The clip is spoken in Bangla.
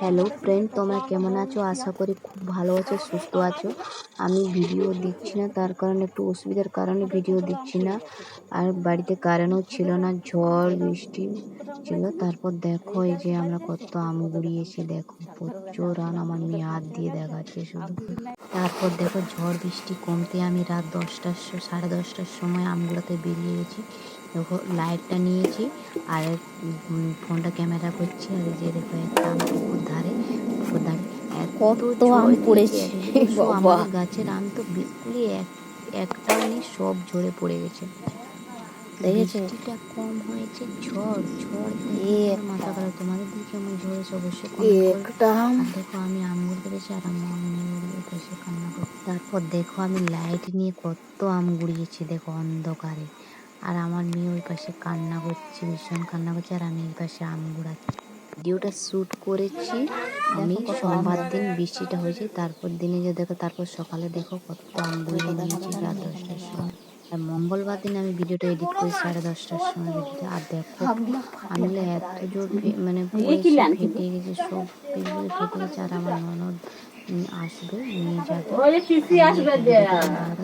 হ্যালো ফ্রেন্ড তোমরা কেমন আছো? আশা করি খুব ভালো আছো, সুস্থ আছো। আমি ভিডিও দিচ্ছি না, তার কারণে একটু অসুবিধার কারণে ভিডিও দিচ্ছি না। আর বাড়িতে কারেন্টও ছিল না, ঝড়, বৃষ্টি ছিল। তারপর দেখো, এই যে আমরা কত আম গুড়িয়েছি দেখো, প্রচুর আম আমার মেয়ে হাত দিয়ে দেখাচ্ছে শুধু। তারপর দেখো, ঝড়, বৃষ্টি কমতে আমি রাত দশটার সাড়ে দশটার সময় আমগুলোতে বেরিয়ে গেছি। দেখো লাইটটা নিয়েছি আর ফোনটা ক্যামেরা করছি আর যে দেখো একটা আম পুকুর ধারে পুকুর ধারে কত ঝড় আম পড়েছে। আমাদের গাছের আম তো বিলকুলই এক একটাও নেই সব ঝরে পড়ে গেছে। বৃষ্টিটা কম হয়েছে ঝড় ঝড় মাথা খারাপ তোমাদের দিকে আমার ঝড়েছে অবশ্যই দেখো আমি আঙ্গুর পেরেছি আর আমার কান্না তারপর দেখো আমি লাইট নিয়ে কত আম গুড়িয়েছি দেখো অন্ধকারে। আর আমার মেয়ে ওই পাশে কান্না করছে ভীষণ কান্না করছে আর আমি এই পাশে আম গুড়াচ্ছি। ভিডিওটা শ্যুট করেছি আমি সোমবার দিন বৃষ্টিটা হয়েছে তারপর দিনে যে দেখো তারপর সকালে দেখো কত আম গুড়িয়ে নিয়েছি রাত দশটার সময়। আর মঙ্গলবার দিন আমি ভিডিওটা এডিট করি সাড়ে দশটার সময় ভিডিওটা আর দেখো আমি এত জোর মানে ফেটে গেছে সব ফেটে গেছে আর আমার ননদ আসবে নিয়ে যাবে। আসবে লাগে